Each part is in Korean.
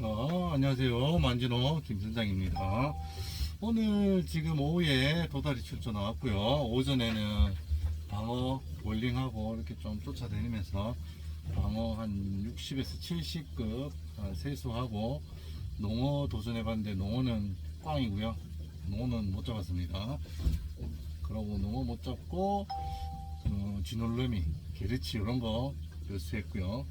어, 안녕하세요. 만진호 김선장입니다. 오늘 지금 오후에 도다리 출조 나왔고요. 오전에는 방어 볼링하고 이렇게 좀 쫓아다니면서 방어 한 60에서 70급 세수하고 농어 도전해 봤는데 농어는 꽝이고요. 농어는 못 잡았습니다. 그러고 농어 못 잡고 어, 진올르미, 게르치 이런 거 열수했고요.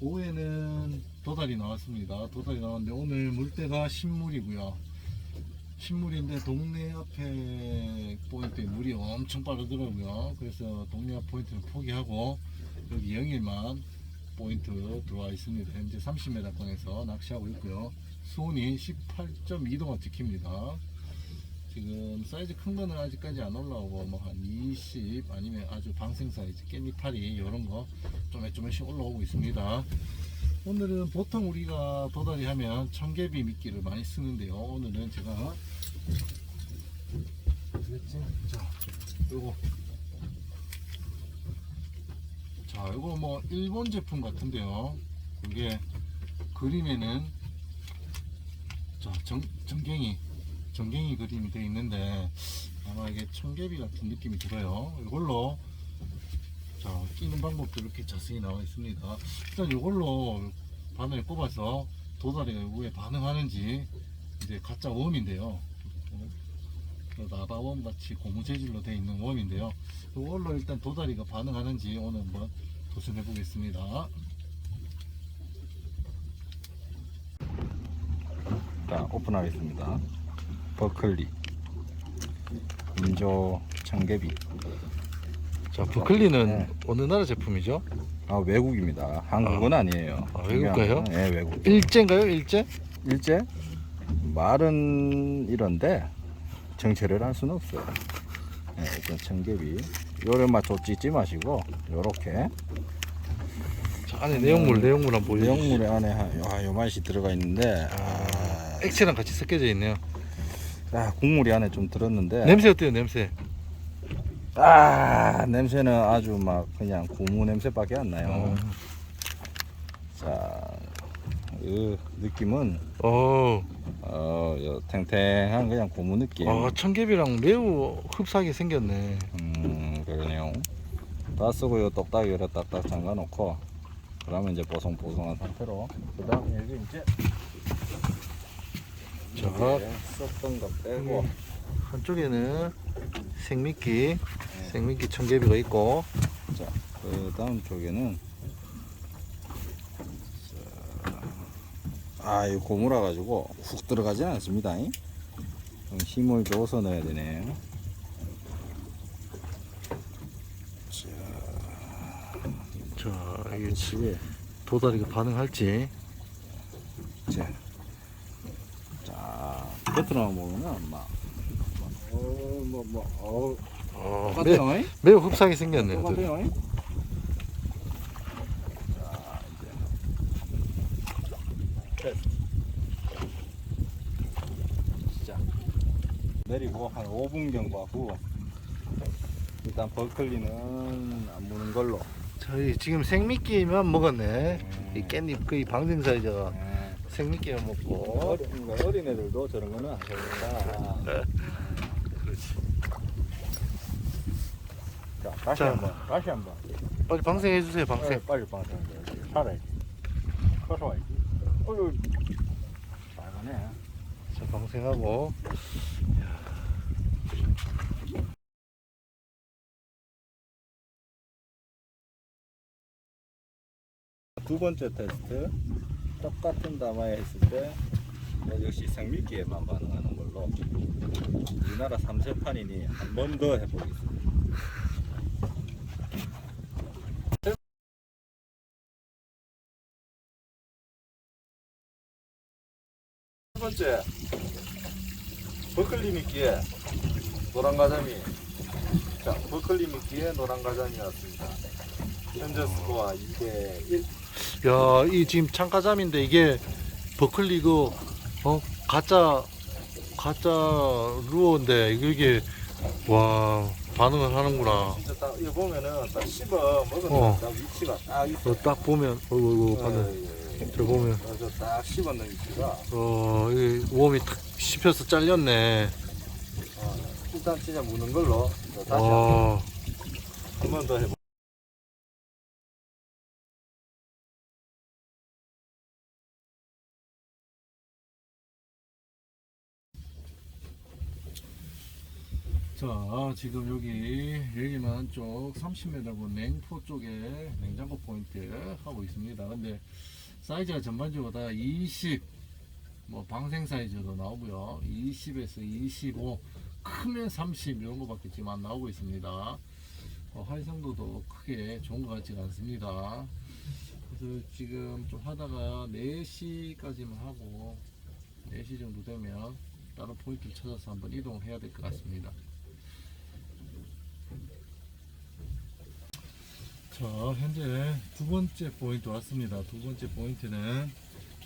오후에는 도다리 나왔습니다. 도다리 나왔는데 오늘 물때가 신물이고요. 신물인데 동네 앞에 포인트에 물이 엄청 빠르더라고요. 그래서 동네 앞 포인트는 포기하고 여기 영일만 포인트 들어와 있습니다. 현재 30m권에서 낚시하고 있고요. 수온이 18.2도가 찍힙니다. 지금 사이즈 큰 거는 아직까지 안 올라오고 뭐 한 20 아니면 아주 방생 사이즈 깻잎파리 이런 거 조금씩 올라오고 있습니다. 오늘은 보통 우리가 도다리 하면 청개비 미끼를 많이 쓰는데요. 오늘은 제가 그랬지? 자, 요거 자, 요거 뭐 일본 제품 같은데요. 이게 그림에는 자, 정, 정갱이 정갱이 그림이 되어 있는데 아마 이게 청개비 같은 느낌이 들어요. 이걸로 자 끼는 방법도 이렇게 자세히 나와 있습니다. 일단 이걸로 바늘 꼽아서 도다리가 왜 반응하는지 이제 가짜 웜인데요. 어, 라바웜 같이 고무 재질로 되어 있는 웜인데요. 이걸로 일단 도다리가 반응하는지 오늘 한번 도전해 보겠습니다. 자, 오픈하겠습니다. 버클리, 인조 청개비. 자 버클리는 네. 어느 나라 제품이죠? 아, 외국입니다. 한국은 아, 니에요 아, 외국 거예요? 예, 외국. 일제인가요? 일제? 일제? 말은 이런데 정체를 할 수는 없어요. 예, 일단 청개비. 요래만 쫓짓지 마시고 요렇게 자, 안에 내용물 내용물 한번 보여주세요. 내용물에 안에 한- 아, 요 맛이 들어가 있는데 아, 액체랑 같이 섞여져 있네요. 아, 국물이 안에 좀 들었는데 냄새 어때요? 냄새? 아 냄새는 아주 막 그냥 고무 냄새밖에 안 나요. 어. 자, 그 느낌은 어, 어, 요 탱탱한 그냥 고무 느낌. 아, 청개비랑 매우 흡사하게 생겼네. 음, 그러네요. 다 쓰고 요 똑딱이 요래 딱딱 잠가 놓고 그러면 이제 보송보송한 상태로 그다음에 여기 이제 자. 이제 썼던 거 빼고 한쪽에는 생미끼, 생미끼 청개비가 있고, 자, 그 다음 쪽에는 자, 아, 이 고무라 가지고 훅 들어가지 않습니다. 힘을 줘서 넣어야 되네요. 자, 이게 그렇지. 도다리가 반응할지. 자, 자, 겉으로만 보면은 막, 막, 어, 뭐, 뭐, 어, 어, 매, 똑같아요. 잉? 매우 흡사하게 생겼네. 요 똑같아요. 잉? 자, 이제. 자, 내리고 한 5분 경과 후 일단 벌클리는 안 무는 걸로. 저희 지금 생미끼만 먹었네. 음. 이 깻잎 거의 방생 사이즈가 예. 생미끼만 먹고. 어린, 어린애들도 저런 거는 안 됩니다. 그렇지. 자, 다시 자. 한 번, 다시 한 번. 빨리 방생해 주세요. 네, 방생. 빨리 방생. 살아야지. 커서 와야지. 어휴, 잘 가네. 자, 방생하고. 두 번째 테스트 똑같은 담화에 했을 때 역시 생미끼에만 반응하는 걸로 우리나라 3세판이니 한 번 더 해보겠습니다. 첫 번째 버클리 미끼에 노란 가자미 자 버클리 미끼에 노란 가자미 왔습니다. 현재 스코어 2대 1 야, 이 지금 창가잠인데 이게 버클리 그, 어, 가짜 가짜 루어인데 이게 와 반응을 하는구나. 진짜 딱 이거 보면은 딱 씹어 먹으면 어. 딱 위치가 딱 있어. 어, 딱 보면 어이구 어이구 반응. 저 보면 그래서 딱 씹었는 위치가 어 이게 웜이 탁 씹혀서 잘렸네. 어, 일단 진짜 무는 걸로 또 다시 와. 한 번 더 해보. 자 지금 여기 여기만 쪽 30m 냉포 쪽에 냉장고 포인트 하고 있습니다. 근데 사이즈가 전반적으로 다 20, 뭐 방생 사이즈도 나오고요. 20에서 25 크면 30 이런 거밖에 지금 안 나오고 있습니다. 어, 활성도도 크게 좋은 것 같지가 않습니다. 그래서 지금 좀 하다가 4시까지만 하고 4시 정도 되면 다른 포인트를 찾아서 한번 이동을 해야 될 것 같습니다 자, 현재 두 번째 포인트 왔습니다. 두 번째 포인트는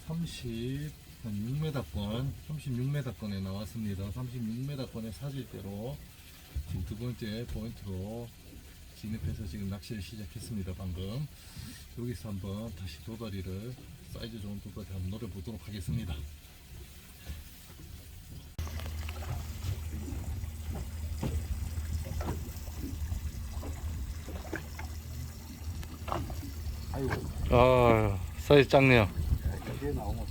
36m권, 36m권에 나왔습니다. 36m권의 사질대로 지금 두 번째 포인트로 진입해서 지금 낚시를 시작했습니다. 방금 여기서 한번 다시 도다리를 사이즈 좋은 도다리 한번 노려보도록 하겠습니다. 아이고, 아, 사이즈 작네요. 뒤에 나오면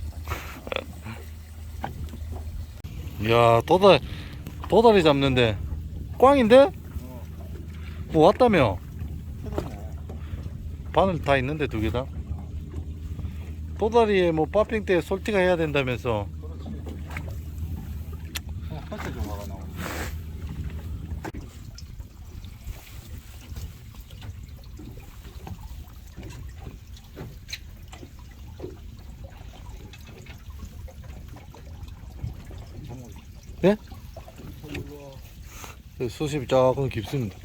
이야, 도다리, 도다리 잡는데 꽝인데? 어, 뭐 왔다며? 해보네. 바늘 다 있는데 두 개 다? 도다리에 뭐 빠핑 때 솔티가 해야 된다면서 그렇지. 어, 컨셉 조화가 나오네. 예? 수심이 조금 깊습니다.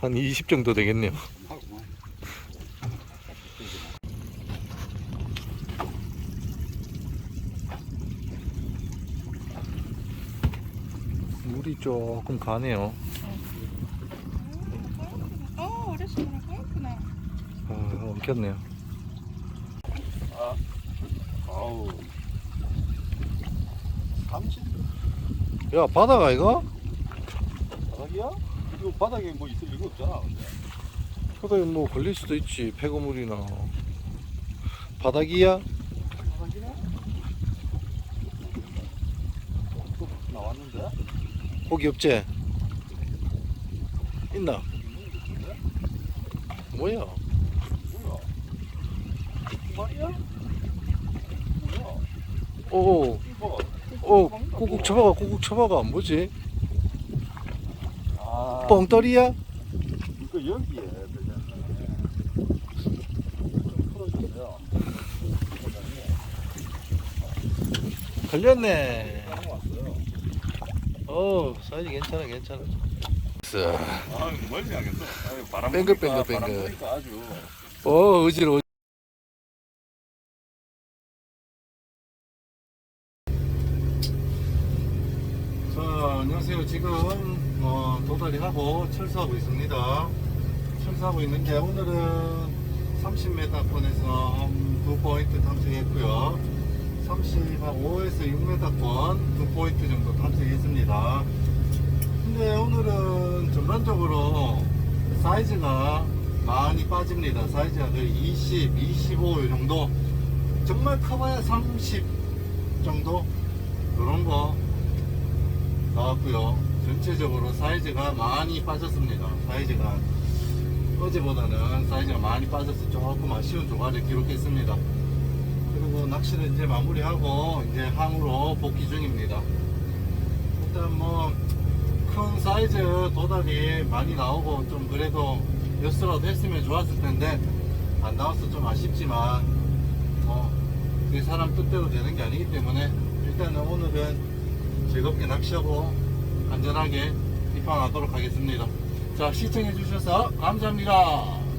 한 20 정도 되겠네요. 물이 조금 가네요. 어, 그렇구나. 아, 엉켰네요. 아, 아우. 30 야, 바다가 이거? 바닥이야? 이거 바닥에 뭐 있을 리가 없잖아. 근데. 바닥에 뭐 걸릴 수도 있지. 폐거물이나. 바닥이야? 바닥이네? 또 나왔는데? 고기 없지? 있나? 뭐야? 뭐야? 오. 오, 꾹꾹 쳐봐가, 꾹꾹 쳐봐가. 뭐지? 아, 뻥떨이야? 이거 여기에. 걸렸네. 어, 사이즈 괜찮아, 괜찮아. 아, 멀지 않겠어. 아유, 바람 뱅글, 부니까, 뱅글, 바람 뱅글. 부니까 아주. 어, 어지러워. 자, 안녕하세요. 지금 어, 도다리 하고 철수하고 있습니다. 철수하고 있는데 오늘은 30m권에서 두 포인트 탐색했고요. 35에서 6m권 두 포인트 정도 탐색했습니다. 근데 오늘은 전반적으로 사이즈가 많이 빠집니다. 사이즈가 거의 20, 25 정도. 정말 커봐야 30 정도 그런 거 나왔고요. 전체적으로 사이즈가 많이 빠졌습니다. 사이즈가 어제보다는 사이즈가 많이 빠져서 조금 아쉬운 조과를 기록했습니다. 그리고 낚시는 이제 마무리하고 이제 항으로 복귀 중입니다. 일단 뭐 큰 사이즈 도다리 많이 나오고 좀 그래도 몇수라도 했으면 좋았을 텐데 안 나와서 좀 아쉽지만 뭐 사람 뜻대로 되는 게 아니기 때문에 일단은 오늘은 즐겁게 낚시하고 안전하게 입항하도록 하겠습니다. 자, 시청해 주셔서 감사합니다.